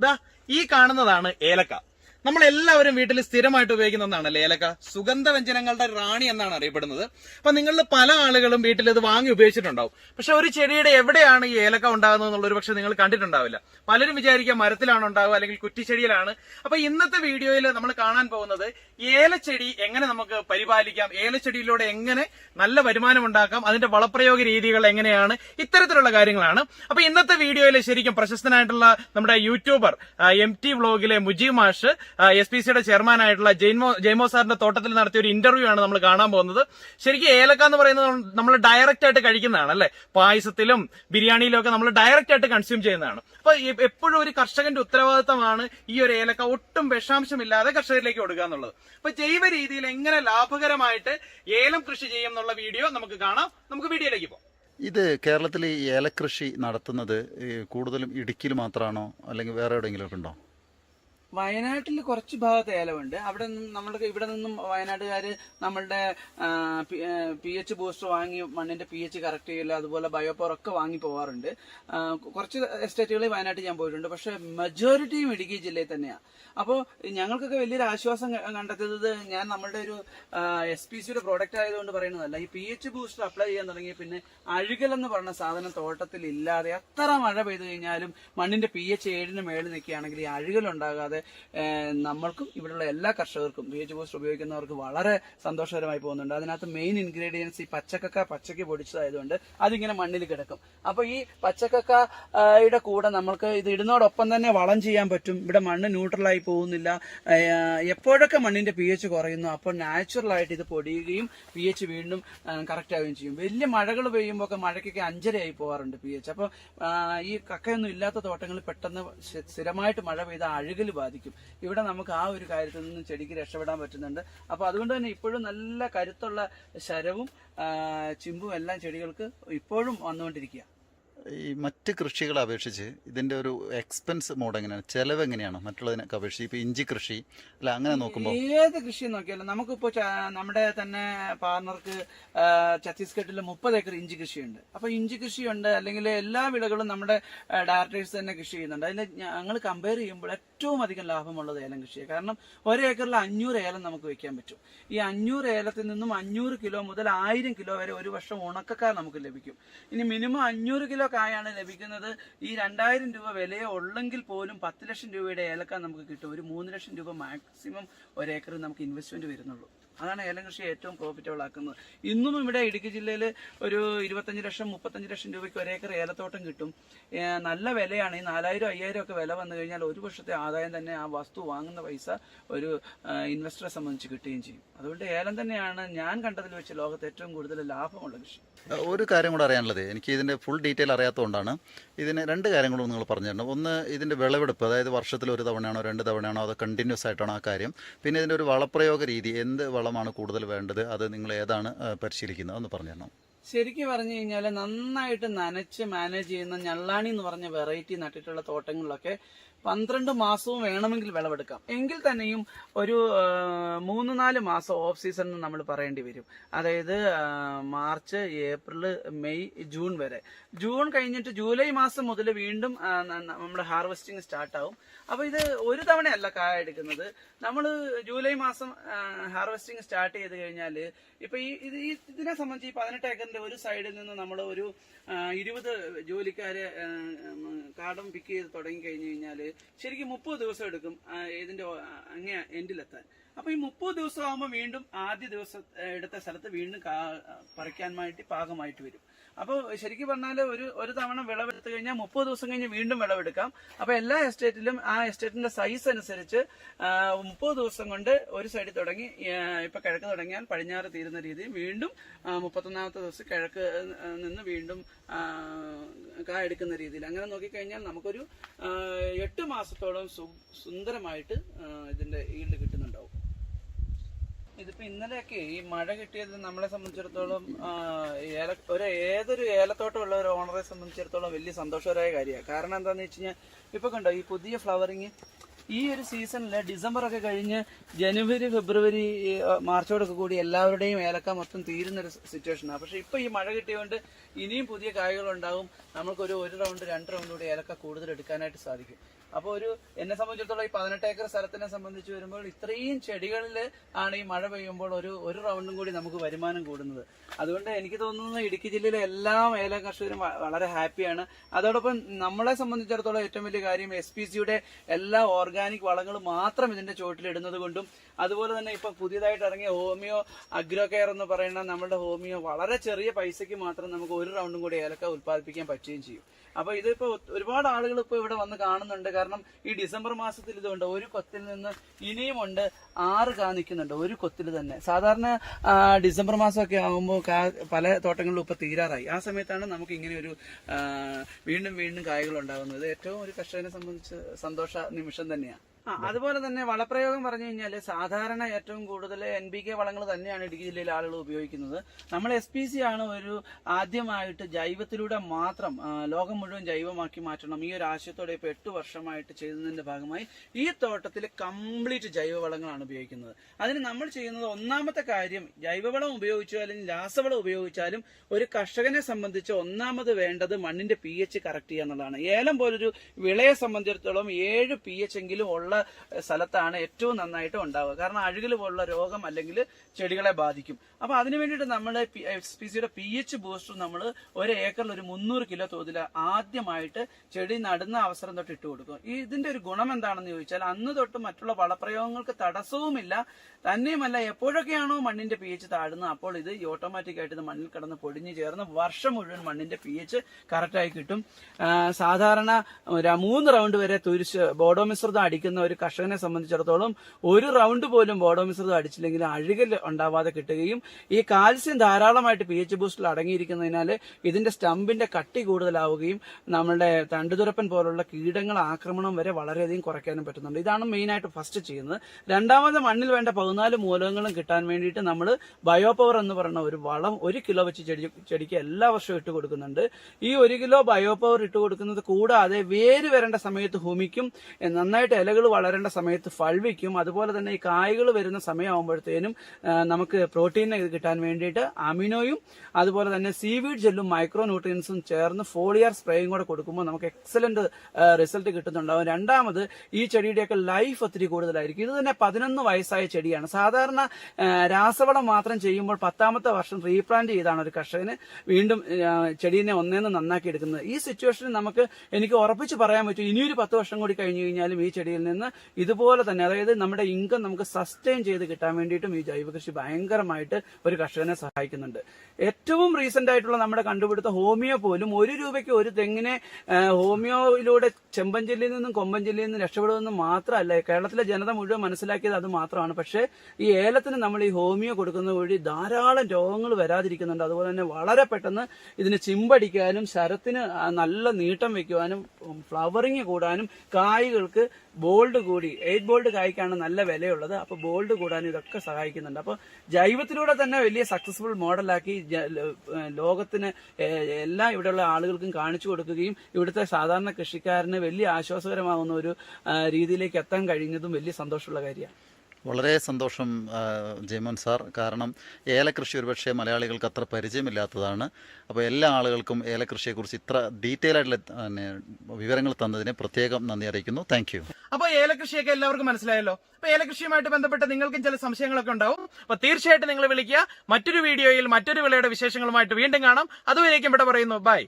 ദാ ഈ കാണുന്നതാണ് ഏലക്ക. നമ്മൾ എല്ലാവരും വീട്ടിൽ സ്ഥിരമായിട്ട് ഉപയോഗിക്കുന്ന ഒന്നാണല്ലേ ഏലക്ക? സുഗന്ധവ്യഞ്ജനങ്ങളുടെ റാണി എന്നാണ് അറിയപ്പെടുന്നത്. അപ്പൊ നിങ്ങളിൽ പല ആളുകളും വീട്ടിൽ ഇത് വാങ്ങി ഉപയോഗിച്ചിട്ടുണ്ടാവും. പക്ഷെ ഒരു ചെടിയുടെ എവിടെയാണ് ഈ ഏലക്ക ഉണ്ടാകുന്നത് എന്നുള്ളത് പക്ഷെ നിങ്ങൾ കണ്ടിട്ടുണ്ടാവില്ല. പലരും വിചാരിക്കുക മരത്തിലാണ് ഉണ്ടാവുക അല്ലെങ്കിൽ കുറ്റിച്ചെടിയിലാണ്. അപ്പൊ ഇന്നത്തെ വീഡിയോയിൽ നമ്മൾ കാണാൻ പോകുന്നത് ഏലച്ചെടി എങ്ങനെ നമുക്ക് പരിപാലിക്കാം ഏലച്ചെടിയിലൂടെ എങ്ങനെ നല്ല വരുമാനം ഉണ്ടാക്കാം അതിന്റെ വളപ്രയോഗ രീതികൾ എങ്ങനെയാണ് ഇത്തരത്തിലുള്ള കാര്യങ്ങളാണ്. അപ്പൊ ഇന്നത്തെ വീഡിയോയിൽ ശരിക്കും പ്രശസ്തനായിട്ടുള്ള നമ്മുടെ യൂട്യൂബർ എം ടി വ്ളോഗിലെ മുജീബ് മാഷ് എസ് പി സിയുടെ ചെയർമാൻ ആയിട്ടുള്ള ജെയ്മോ ജെയ്മോ സാറിന്റെ തോട്ടത്തിൽ നടത്തിയ ഒരു ഇന്റർവ്യൂ ആണ് നമ്മൾ കാണാൻ പോകുന്നത്. ശരിക്കും ഏലക്ക എന്ന് പറയുന്നത് നമ്മൾ ഡയറക്റ്റ് ആയിട്ട് കഴിക്കുന്നതാണ് അല്ലെ? പായസത്തിലും ബിരിയാണിയിലും ഒക്കെ നമ്മൾ ഡയറക്റ്റ് ആയിട്ട് കൺസ്യൂം ചെയ്യുന്നതാണ്. അപ്പൊ എപ്പോഴും ഒരു കർഷകന്റെ ഉത്തരവാദിത്തമാണ് ഈ ഒരു ഏലക്ക ഒട്ടും വിഷാംശമില്ലാതെ കർഷകരിലേക്ക് കൊടുക്കുക എന്നുള്ളത്. അപ്പൊ ജൈവ രീതിയിൽ എങ്ങനെ ലാഭകരമായിട്ട് ഏലം കൃഷി ചെയ്യും എന്നുള്ള വീഡിയോ നമുക്ക് കാണാം. നമുക്ക് വീഡിയോയിലേക്ക് പോകാം. ഇത് കേരളത്തിൽ ഈ ഏലക്കൃഷി നടത്തുന്നത് കൂടുതലും ഇടുക്കിയിൽ മാത്രമാണോ അല്ലെങ്കിൽ വേറെ എവിടെയെങ്കിലും ഉണ്ടോ? വയനാട്ടിൽ കുറച്ച് ഭാഗത്ത് ഏലമുണ്ട് അവിടെ നിന്നും ഇവിടെ നിന്നും വയനാട്ടുകാർ നമ്മളുടെ പി എച്ച് ബൂസ്റ്റർ വാങ്ങി മണ്ണിന്റെ പി എച്ച് കറക്റ്റ് ചെയ്യില്ല അതുപോലെ ബയോപോർ ഒക്കെ വാങ്ങി പോവാറുണ്ട്. കുറച്ച് എസ്റ്റേറ്റുകളിൽ വയനാട്ടിൽ ഞാൻ പോയിട്ടുണ്ട്. പക്ഷെ മെജോറിറ്റിയും ഇടുക്കി ജില്ലയിൽ തന്നെയാണ് അപ്പോൾ ഞങ്ങൾക്കൊക്കെ വലിയൊരു ആശ്വാസം കണ്ടെത്തിയത് ഞാൻ നമ്മളുടെ ഒരു എസ് പി സിയുടെ പ്രോഡക്റ്റ് ആയതുകൊണ്ട് പറയുന്നതല്ല. ഈ പി എച്ച് ബൂസ്റ്റർ അപ്ലൈ ചെയ്യാൻ തുടങ്ങി പിന്നെ അഴുകൽ എന്ന് പറഞ്ഞ സാധനം തോട്ടത്തിൽ ഇല്ലാതെ എത്ര മഴ പെയ്തു കഴിഞ്ഞാലും മണ്ണിന്റെ പി എച്ച് ഏഴിന് മേളിൽ നിൽക്കുകയാണെങ്കിൽ ഈ അഴുകൽ ഉണ്ടാകാതെ നമ്മൾക്കും ഇവിടെയുള്ള എല്ലാ കർഷകർക്കും വി എച്ച് ബൂസ്റ്റർ ഉപയോഗിക്കുന്നവർക്ക് വളരെ സന്തോഷകരമായി പോകുന്നുണ്ട്. അതിനകത്ത് മെയിൻ ഇൻഗ്രീഡിയൻസ് ഈ പച്ചക്കക്ക പച്ചയ്ക്ക് പൊടിച്ചതായതുകൊണ്ട് അതിങ്ങനെ മണ്ണിൽ കിടക്കും. അപ്പൊ ഈ പച്ചക്കക്കയുടെ കൂടെ നമ്മൾക്ക് ഇത് ഇടുന്നതോടൊപ്പം തന്നെ വളം ചെയ്യാൻ പറ്റും. ഇവിടെ മണ്ണ് ന്യൂട്രലായി പോകുന്നില്ല. എപ്പോഴൊക്കെ മണ്ണിന്റെ പി എച്ച് കുറയുന്നു അപ്പോൾ നാച്ചുറലായിട്ട് ഇത് പൊടിയുകയും പി എച്ച് വീണ്ടും കറക്റ്റ് ആവുകയും ചെയ്യും. വലിയ മഴകൾ പെയ്യുമ്പോൾ ഒക്കെ മഴയ്ക്കൊക്കെ അഞ്ചരയായി പോകാറുണ്ട് പി എച്ച് അപ്പോൾ ഈ കക്കയൊന്നും ഇല്ലാത്ത തോട്ടങ്ങളിൽ പെട്ടെന്ന് സ്ഥി- സ്ഥിരമായിട്ട് മഴ പെയ്ത അഴുകൽ ബാധിക്കും. ഇവിടെ നമുക്ക് ആ ഒരു കാര്യത്തിൽ നിന്ന് ചെടിക്ക് രക്ഷപ്പെടാൻ പറ്റുന്നുണ്ട്. അപ്പോൾ അതുകൊണ്ട് തന്നെ ഇപ്പോഴും നല്ല കരുത്തുള്ള ശരവും ചിമ്പും എല്ലാം ചെടികൾക്ക് ഇപ്പോഴും വന്നുകൊണ്ടിരിക്കുക. ഈ മറ്റ് കൃഷികളെ അപേക്ഷിച്ച് ഇതിന്റെ ഒരു എക്സ്പെൻസ് മോഡ് എങ്ങനെയാണ്? ചെലവ് എങ്ങനെയാണ് മറ്റുള്ളതിനൊക്കെ അപേക്ഷിച്ച്? ഇപ്പൊ ഇഞ്ചി കൃഷി അല്ല അങ്ങനെ നോക്കുമ്പോൾ ഏത് കൃഷി നോക്കിയാലും നമുക്കിപ്പോ നമ്മുടെ തന്നെ പാർട്ണർക്ക് ഛത്തീസ്ഗഡിൽ മുപ്പത് ഏക്കർ ഇഞ്ചി കൃഷിയുണ്ട്. അപ്പൊ ഇഞ്ചി കൃഷിയുണ്ട് അല്ലെങ്കിൽ എല്ലാ വിളകളും നമ്മുടെ ഡയറക്ടേഴ്സ് തന്നെ കൃഷി ചെയ്യുന്നുണ്ട്. അതിൽ ഞങ്ങൾ കമ്പയർ ചെയ്യുമ്പോൾ ഏറ്റവും അധികം ലാഭമുള്ളത് ഏലം കൃഷിയാണ്. കാരണം ഒരേക്കറിൽ അഞ്ഞൂറ് ഏലം നമുക്ക് വെക്കാൻ പറ്റും. ഈ അഞ്ഞൂറ് ഏലത്തിൽ നിന്നും അഞ്ഞൂറ് കിലോ മുതൽ ആയിരം കിലോ വരെ ഒരു വർഷം ഉണക്കക്കാർ നമുക്ക് ലഭിക്കും. ഇനി മിനിമം അഞ്ഞൂറ് കിലോ കായാണ് ലഭിക്കുന്നത്. ഈ രണ്ടായിരം രൂപ വിലയോ ഉള്ളെങ്കിൽ പോലും പത്ത് ലക്ഷം രൂപയുടെ ഏലക്ക നമുക്ക് കിട്ടും. ഒരു മൂന്ന് ലക്ഷം രൂപ മാക്സിമം ഒരേക്കർ നമുക്ക് ഇൻവെസ്റ്റ്മെന്റ് വരുന്നുള്ളൂ. അതാണ് ഏലം കൃഷി ഏറ്റവും പ്രോഫിറ്റബിൾ ആക്കുന്നത്. ഇന്നും ഇവിടെ ഇടുക്കി ജില്ലയിൽ ഒരു ഇരുപത്തഞ്ച് ലക്ഷം മുപ്പത്തഞ്ച് ലക്ഷം രൂപയ്ക്ക് ഒരേക്കർ ഏലത്തോട്ടം കിട്ടും. നല്ല വിലയാണ്. ഈ നാലായിരം അയ്യായിരം ഒക്കെ വില വന്നു കഴിഞ്ഞാൽ ഒരു വർഷത്തെ ആദായം തന്നെ ആ വസ്തു വാങ്ങുന്ന പൈസ ഒരു ഇൻവെസ്റ്ററെ സംബന്ധിച്ച് കിട്ടുകയും ചെയ്യും. അതുകൊണ്ട് ഏലം തന്നെയാണ് ഞാൻ കണ്ടതിൽ വെച്ച് ലോകത്ത് ഏറ്റവും കൂടുതൽ ലാഭമുള്ള കൃഷി. ഒരു കാര്യം കൂടെ അറിയാനുള്ളത്. എനിക്ക് ഇതിന്റെ ഫുൾ ഡീറ്റെയിൽ അറിയാത്തതുകൊണ്ടാണ് ഇതിന് രണ്ട് കാര്യങ്ങളും നിങ്ങൾ പറഞ്ഞു തരണം ഒന്ന് ഇതിന്റെ വിളവെടുപ്പ് അതായത് വർഷത്തിൽ ഒരു തവണയാണോ രണ്ട് തവണയാണോ അത് കണ്ടിന്യൂസ് ആയിട്ടാണോ ആ കാര്യം. പിന്നെ ഇതിന്റെ ഒരു വളപ്രയോഗ രീതി എന്ത് വളമാണ് കൂടുതൽ വേണ്ടത്. അത് നിങ്ങൾ ഏതാണ് പരിശീലിക്കുന്നത്? ഒന്ന് പറഞ്ഞു ശരിക്കും പറഞ്ഞു കഴിഞ്ഞാൽ നന്നായിട്ട് നനച്ച് മാനേജ് ചെയ്യുന്ന ഞള്ളാണി എന്ന് പറഞ്ഞ വെറൈറ്റി നട്ടിട്ടുള്ള തോട്ടങ്ങളിലൊക്കെ പന്ത്രണ്ട് മാസവും വേണമെങ്കിൽ വിളവെടുക്കാം. എങ്കിൽ തന്നെയും ഒരു മൂന്ന് നാല് മാസം ഓഫ് സീസൺ എന്ന് നമ്മൾ പറയേണ്ടി വരും. അതായത് മാർച്ച് ഏപ്രിൽ മെയ് ജൂൺ വരെ. ജൂൺ കഴിഞ്ഞിട്ട് ജൂലൈ മാസം മുതൽ വീണ്ടും നമ്മുടെ ഹാർവെസ്റ്റിംഗ് സ്റ്റാർട്ട് ആവും അപ്പോൾ ഇത് ഒരു തവണയല്ല കായ എടുക്കുന്നത്. നമ്മൾ ജൂലൈ മാസം ഹാർവെസ്റ്റിംഗ് സ്റ്റാർട്ട് ചെയ്ത് കഴിഞ്ഞാൽ ഇപ്പൊ ഈ ഇത് ഈ ഇതിനെ സംബന്ധിച്ച് ഈ പതിനെട്ട് ഏക്കറിന്റെ ഒരു സൈഡിൽ നിന്ന് നമ്മൾ ഒരു ഇരുപത് ജോലിക്കാരെ കാടം പിക്ക് ചെയ്ത് തുടങ്ങി കഴിഞ്ഞു കഴിഞ്ഞാൽ ശരിക്കും മുപ്പത് ദിവസം എടുക്കും ഇതിന്റെ അങ്ങേ എൻഡിലെത്താൻ. അപ്പൊ ഈ മുപ്പത് ദിവസം ആകുമ്പോൾ വീണ്ടും ആദ്യ ദിവസം എടുത്ത സ്ഥലത്ത് വീണ്ടും പറിക്കാനായിട്ട് പാകമായിട്ട് വരും. അപ്പോൾ ശരിക്കും പറഞ്ഞാൽ ഒരു ഒരു തവണ വിളവെടുത്തു കഴിഞ്ഞാൽ മുപ്പത് ദിവസം കഴിഞ്ഞ് വീണ്ടും വിളവെടുക്കാം. അപ്പോൾ എല്ലാ എസ്റ്റേറ്റിലും ആ എസ്റ്റേറ്റിന്റെ സൈസ് അനുസരിച്ച് മുപ്പത് ദിവസം കൊണ്ട് ഒരു സൈഡിൽ തുടങ്ങി ഇപ്പം കിഴക്ക് തുടങ്ങിയാൽ പടിഞ്ഞാറ് തീരുന്ന രീതിയിൽ വീണ്ടും മുപ്പത്തൊന്നാമത്തെ ദിവസം കിഴക്ക് നിന്ന് വീണ്ടും കാ എടുക്കുന്ന രീതിയിൽ. അങ്ങനെ നോക്കിക്കഴിഞ്ഞാൽ നമുക്കൊരു എട്ട് മാസത്തോളം സുന്ദരമായിട്ട് ഇതിന്റെ ഈൽഡ് കിട്ടുന്നുണ്ടാവും. ഇതിപ്പോ ഇന്നലെയൊക്കെ ഈ മഴ കിട്ടിയത് നമ്മളെ സംബന്ധിച്ചിടത്തോളം ഒരു ഏതൊരു ഏലത്തോട്ടമുള്ള ഒരു ഓണറെ സംബന്ധിച്ചിടത്തോളം വലിയ സന്തോഷകരമായ കാര്യമാണ്. കാരണം എന്താണെന്ന് വെച്ച് കഴിഞ്ഞാൽ ഇപ്പൊ കണ്ടോ ഈ പുതിയ ഫ്ലവറിങ് ഈ ഒരു സീസണിൽ ഡിസംബർ ഒക്കെ കഴിഞ്ഞ് ജനുവരി ഫെബ്രുവരി മാർച്ചോടൊക്കെ കൂടി എല്ലാവരുടെയും ഏലക്ക മൊത്തം തീരുന്ന ഒരു സിറ്റുവേഷനാണ്. പക്ഷെ ഇപ്പൊ ഈ മഴ കിട്ടിയതുകൊണ്ട് ഇനിയും പുതിയ കായകൾ ഉണ്ടാവും നമുക്കൊരു ഒരു റൗണ്ട് രണ്ട് റൗണ്ട് കൂടി ഏലക്ക കൂടുതൽ എടുക്കാനായിട്ട് സാധിക്കും. അപ്പോൾ ഒരു എന്നെ സംബന്ധിച്ചിടത്തോളം ഈ പതിനെട്ട് ഏക്കർ സ്ഥലത്തിനെ സംബന്ധിച്ച് വരുമ്പോൾ ഇത്രയും ചെടികളിൽ ആണ് ഈ മഴ പെയ്യുമ്പോൾ ഒരു ഒരു റൗണ്ടും കൂടി നമുക്ക് വരുമാനം കൂടുന്നത്. അതുകൊണ്ട് എനിക്ക് തോന്നുന്നത് ഇടുക്കി ജില്ലയിലെ എല്ലാ ഏല കർഷകരും വളരെ ഹാപ്പിയാണ്. അതോടൊപ്പം നമ്മളെ സംബന്ധിച്ചിടത്തോളം ഏറ്റവും വലിയ കാര്യം എസ് പി സിയുടെ എല്ലാ ഓർഗാനിക് വളങ്ങളും മാത്രം ഇതിന്റെ ചുവട്ടിൽ ഇടുന്നത് കൊണ്ടും അതുപോലെ തന്നെ ഇപ്പൊ പുതിയതായിട്ട് ഇറങ്ങിയ ഹോമിയോ അഗ്രോ കെയർ എന്ന് പറയുന്ന നമ്മുടെ ഹോമിയോ വളരെ ചെറിയ പൈസയ്ക്ക് മാത്രം നമുക്ക് ഒരു റൗണ്ടും കൂടി ഏലക്ക ഉത്പാദിപ്പിക്കാൻ പറ്റുകയും ചെയ്യും. അപ്പൊ ഇതിപ്പോ ഒരുപാട് ആളുകൾ ഇപ്പൊ ഇവിടെ വന്ന് കാണുന്നുണ്ട്. കാരണം ഈ ഡിസംബർ മാസത്തിൽ ഇതുണ്ട്. ഒരു കൊത്തിൽ നിന്ന് ഇനിയും ഉണ്ട്. ആറ് കാ നിൽക്കുന്നുണ്ട്. ഒരു കൊത്തിൽ തന്നെ. സാധാരണ ഡിസംബർ മാസമൊക്കെ ആകുമ്പോൾ കാ പല തോട്ടങ്ങളിലും ഇപ്പൊ തീരാറായി. ആ സമയത്താണ് നമുക്ക് ഇങ്ങനെ ഒരു വീണ്ടും വീണ്ടും കായകൾ ഉണ്ടാകുന്നത്. ഏറ്റവും ഒരു കർഷകനെ സംബന്ധിച്ച് സന്തോഷ നിമിഷം തന്നെയാണ്. അതുപോലെ തന്നെ വളപ്രയോഗം പറഞ്ഞു കഴിഞ്ഞാൽ സാധാരണ ഏറ്റവും കൂടുതൽ എൻ ബി കെ വളങ്ങൾ തന്നെയാണ് ഇടുക്കി ജില്ലയിലെ ആളുകൾ ഉപയോഗിക്കുന്നത്. നമ്മൾ എസ് പി സി ആണ് ഒരു ആദ്യമായിട്ട് ജൈവത്തിലൂടെ മാത്രം ലോകം മുഴുവൻ ജൈവമാക്കി മാറ്റണം. ഈ ഒരു ആശയത്തോടെ ഇപ്പൊ എട്ട് വർഷമായിട്ട് ചെയ്തതിന്റെ ഭാഗമായി ഈ തോട്ടത്തിൽ കംപ്ലീറ്റ് ജൈവവളങ്ങളാണ് ഉപയോഗിക്കുന്നത്. അതിന് നമ്മൾ ചെയ്യുന്നത് ഒന്നാമത്തെ കാര്യം ജൈവവളം ഉപയോഗിച്ചാലും രാസവളം ഉപയോഗിച്ചാലും ഒരു കർഷകനെ സംബന്ധിച്ച് ഒന്നാമത് വേണ്ടത് മണ്ണിന്റെ പി എച്ച് കറക്റ്റ് ചെയ്യുക എന്നുള്ളതാണ്. ഏലം പോലൊരു വിളയെ സംബന്ധിച്ചിടത്തോളം ഏഴ് പി എച്ച് എങ്കിലും ഉള്ള സ്ഥലത്താണ് ഏറ്റവും നന്നായിട്ട് ഉണ്ടാവുക. കാരണം അഴുകൽ പോലുള്ള രോഗം അല്ലെങ്കിൽ ചെടികളെ ബാധിക്കും. അപ്പൊ അതിനു വേണ്ടിയിട്ട് നമ്മൾ എസ് പി സിയുടെ പി എച്ച് ബൂസ്റ്റർ നമ്മൾ ഒരു ഏക്കറിൽ ഒരു മുന്നൂറ് കിലോ തോതിൽ ആദ്യമായിട്ട് ചെടി നടുന്ന അവസരം തൊട്ട് ഇട്ട് കൊടുക്കും. ഇതിന്റെ ഒരു ഗുണം എന്താണെന്ന് ചോദിച്ചാൽ അന്ന് തൊട്ട് മറ്റുള്ള വളപ്രയോഗങ്ങൾക്ക് തടസ്സവുമില്ല. തന്നെയുമല്ല എപ്പോഴൊക്കെയാണോ മണ്ണിന്റെ പി എച്ച് താഴുന്നത് അപ്പോൾ ഇത് ഓട്ടോമാറ്റിക് ആയിട്ട് ഇത് മണ്ണിൽ കിടന്ന് പൊടിഞ്ഞു ചേർന്ന് വർഷം മുഴുവൻ മണ്ണിന്റെ പി എച്ച് കറക്റ്റായി കിട്ടും. സാധാരണ മൂന്ന് റൗണ്ട് വരെ തുരിശ് ബോഡോമിശ്രിതം അടിക്കുന്ന ഒരു കർഷകനെ സംബന്ധിച്ചിടത്തോളം ഒരു റൗണ്ട് പോലും ബോഡോ മിശ്രിതം അടിച്ചില്ലെങ്കിൽ അഴുകൽ ഉണ്ടാവാതെ കിട്ടുകയും ഈ കാൽസ്യം ധാരാളമായിട്ട് പി എച്ച് ബൂസ്റ്റിൽ അടങ്ങിയിരിക്കുന്നതിനാൽ ഇതിന്റെ സ്റ്റമ്പിന്റെ കട്ടി കൂടുതലാവുകയും നമ്മുടെ തണ്ടുതുരപ്പൻ പോലുള്ള കീടങ്ങൾ ആക്രമണം വരെ വളരെയധികം കുറയ്ക്കാനും പറ്റുന്നുണ്ട്. ഇതാണ് മെയിൻ ആയിട്ട് ഫസ്റ്റ് ചെയ്യുന്നത്. രണ്ടാമത് മണ്ണിൽ വേണ്ട പതിനാല് മൂലകങ്ങളും കിട്ടാൻ വേണ്ടിയിട്ട് നമ്മൾ ബയോ പവർ എന്ന് പറയുന്ന ഒരു വളം ഒരു കിലോ വെച്ച് ചെടി ചെടിക്ക് എല്ലാ വർഷവും ഇട്ട് കൊടുക്കുന്നുണ്ട്. ഈ ഒരു കിലോ ബയോ പവർ ഇട്ട് കൊടുക്കുന്നത് കൂടാതെ വേര് വരേണ്ട സമയത്ത് ഹുമിക്കും നന്നായിട്ട് ഇലകൾ വളരേണ്ട സമയത്ത് ഫൾവിക്കും അതുപോലെ തന്നെ ഈ കായ്കൾ വരുന്ന സമയമാകുമ്പോഴത്തേനും നമുക്ക് പ്രോട്ടീൻ കിട്ടാൻ വേണ്ടിയിട്ട് അമിനോയും അതുപോലെ തന്നെ സീവീഡ് ജെല്ലും മൈക്രോ ന്യൂട്രിയൻസും ചേർന്ന് ഫോളിയർ സ്പ്രേയും കൂടെ കൊടുക്കുമ്പോൾ നമുക്ക് എക്സലന്റ് റിസൾട്ട് കിട്ടുന്നുണ്ടാവും. രണ്ടാമത് ഈ ചെടിയുടെയൊക്കെ ലൈഫ് ഒത്തിരി കൂടുതലായിരിക്കും. ഇത് തന്നെ പതിനൊന്ന് വയസ്സായ ചെടിയാണ്. സാധാരണ രാസവളം മാത്രം ചെയ്യുമ്പോൾ പത്താമത്തെ വർഷം റീപ്ലാന്റ് ചെയ്താണ് ഒരു കർഷകന് വീണ്ടും ചെടീനെ ഒന്നേന്ന് നന്നാക്കി എടുക്കുന്നത്. ഈ സിറ്റുവേഷനിൽ നമുക്ക് എനിക്ക് ഉറപ്പിച്ച് പറയാൻ പറ്റും. ഇനിയൊരു പത്ത് വർഷം കൂടി കഴിഞ്ഞു കഴിഞ്ഞാലും ഈ ചെടിയിൽ നിന്ന് ഇതുപോലെ തന്നെ അതായത് നമ്മുടെ ഇൻകം നമുക്ക് സസ്റ്റെയിൻ ചെയ്ത് കിട്ടാൻ വേണ്ടിയിട്ടും ഈ ജൈവ കൃഷി ഭയങ്കരമായിട്ട് ഒരു കർഷകനെ സഹായിക്കുന്നുണ്ട്. ഏറ്റവും റീസെന്റ് ആയിട്ടുള്ള നമ്മുടെ കണ്ടുപിടുത്ത ഹോമിയോ പോലും ഒരു രൂപയ്ക്ക് ഒരു തെങ്ങിനെ ഹോമിയോയിലൂടെ ഹോമിയോയിലൂടെ ജില്ലയിൽ നിന്നും കൊമ്പഞ്ചെല്ലിൽ നിന്നും രക്ഷപ്പെടുമെന്ന് മാത്രമല്ല കേരളത്തിലെ ജനത മുഴുവൻ മനസ്സിലാക്കിയത് അത് മാത്രമാണ്. പക്ഷേ ഈ ഏലത്തിന് നമ്മൾ ഈ ഹോമിയോ കൊടുക്കുന്ന വഴി ധാരാളം രോഗങ്ങൾ വരാതിരിക്കുന്നുണ്ട്. അതുപോലെ തന്നെ വളരെ പെട്ടെന്ന് ഇതിന് ചിമ്പടിക്കാനും ശരത്തിന് നല്ല നീട്ടം വെക്കുവാനും ഫ്ലവറിങ് കൂടാനും കായ്കൾക്ക് ബോൾഡ് കൂടി എയ്റ്റ് ബോൾഡ് കായ്ക്കാണ് നല്ല വിലയുള്ളത്. അപ്പോൾ ബോൾഡ് കൂടാൻ ഇതൊക്കെ സഹായിക്കുന്നുണ്ട്. അപ്പോൾ ജൈവത്തിലൂടെ തന്നെ വലിയ സക്സസ്ഫുൾ മോഡലാക്കി ലോകത്തിന് എല്ലാ ഇവിടെയുള്ള ആളുകൾക്കും കാണിച്ചു കൊടുക്കുകയും ഇവിടുത്തെ സാധാരണ കൃഷിക്കാരന് വലിയ ആശ്വാസകരമാവുന്ന ഒരു രീതിയിലേക്ക് എത്താൻ കഴിഞ്ഞതും വലിയ സന്തോഷമുള്ള കാര്യമാണ്. വളരെ സന്തോഷം ജയമോൻ സാർ. കാരണം ഏലകൃഷി ഒരുപക്ഷെ മലയാളികൾക്ക് അത്ര പരിചയമില്ലാത്തതാണ്. അപ്പോൾ എല്ലാ ആളുകൾക്കും ഏലകൃഷിയെക്കുറിച്ച് ഇത്ര ഡീറ്റെയിൽ ആയിട്ടുള്ള വിവരങ്ങൾ തന്നതിന് പ്രത്യേകം നന്ദി അറിയിക്കുന്നു. Thank you. അപ്പോൾ ഏലകൃഷിയൊക്കെ എല്ലാവർക്കും മനസ്സിലായല്ലോ. അപ്പോൾ ഏലകൃഷിയുമായിട്ട് ബന്ധപ്പെട്ട് നിങ്ങൾക്കും ചില സംശയങ്ങളൊക്കെ ഉണ്ടാവും. അപ്പോൾ തീർച്ചയായിട്ടും നിങ്ങൾ വിളിക്കുക. മറ്റൊരു വീഡിയോയിൽ മറ്റൊരു വിളയുടെ വിശേഷങ്ങളുമായിട്ട് വീണ്ടും കാണാം. അതുവരേക്കും ഇവിടെ പറയുന്നു. ബൈ.